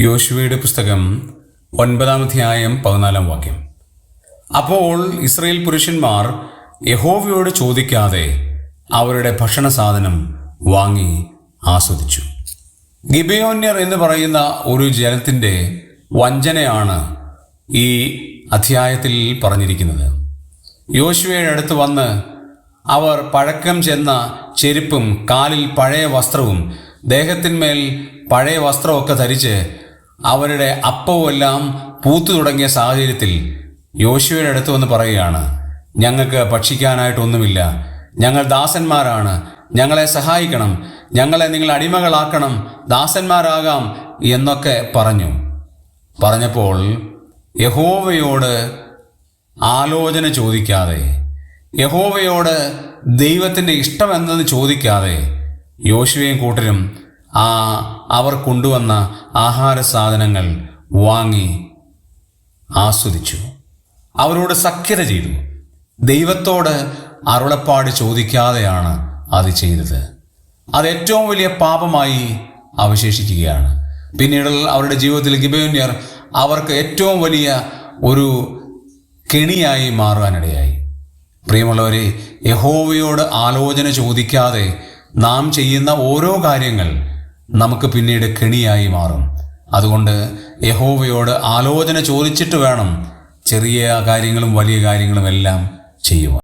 യോശുവയുടെ പുസ്തകം ഒൻപതാം അധ്യായം പതിനാലാം വാക്യം. അപ്പോൾ ഇസ്രയേൽ പുരുഷന്മാർ യഹോവയോട് ചോദിക്കാതെ അവരുടെ ഭക്ഷണ സാധനം വാങ്ങി ആസ്വദിച്ചു. ഗിബയോന്യർ എന്ന് പറയുന്ന ഒരു ജനത്തിന്റെ വഞ്ചനയാണ് ഈ അധ്യായത്തിൽ പറഞ്ഞിരിക്കുന്നത്. യോശുവയുടെ അടുത്ത് വന്ന് അവർ പഴക്കം ചെന്ന ചെരുപ്പും കാലിൽ പഴയ വസ്ത്രവും ദേഹത്തിന്മേൽ പഴയ വസ്ത്രമൊക്കെ ധരിച്ച് അവരുടെ അപ്പവുമെല്ലാം പൂത്തു തുടങ്ങിയ സാഹചര്യത്തിൽ യോശുവയുടെ അടുത്ത് വന്ന് പറയുകയാണ് ഞങ്ങൾക്ക് ഭക്ഷിക്കാനായിട്ടൊന്നുമില്ല. ഞങ്ങൾ ദാസന്മാരാണ്. ഞങ്ങളെ സഹായിക്കണം. ഞങ്ങളെ നിങ്ങൾ അടിമകളാക്കണം. ദാസന്മാരാകാം എന്നൊക്കെ പറഞ്ഞു. പറഞ്ഞപ്പോൾ യഹോവയോട് ആലോചന ചോദിക്കാതെ യഹോവയോട് ദൈവത്തിന്റെ ഇഷ്ടം എന്തെന്ന് ചോദിക്കാതെ യോശുവയും കൂട്ടരും ആ അവർ കൊണ്ടുവന്ന ആഹാര സാധനങ്ങൾ വാങ്ങി ആസ്വദിച്ചു. അവരോട് സഖ്യത ചെയ്തു. ദൈവത്തോട് അരുളപ്പാട് ചോദിക്കാതെയാണ് അത് ചെയ്തത്. അത് ഏറ്റവും വലിയ പാപമായി അവശേഷിക്കുകയാണ്. പിന്നീട് അവരുടെ ജീവിതത്തിൽ ഗിബയോന്യർ അവർക്ക് ഏറ്റവും വലിയ ഒരു കെണിയായി മാറാനിടയായി പ്രിയമുള്ളവരെ യഹോവയോട് ആലോചന ചോദിക്കാതെ നാം ചെയ്യുന്ന ഓരോ കാര്യങ്ങൾ നമുക്ക് പിന്നീട് കെണിയായി മാറും. അതുകൊണ്ട് യഹോവയോട് ആലോചന ചോദിച്ചിട്ട് വേണം ചെറിയ കാര്യങ്ങളും വലിയ കാര്യങ്ങളും എല്ലാം ചെയ്യുവാൻ.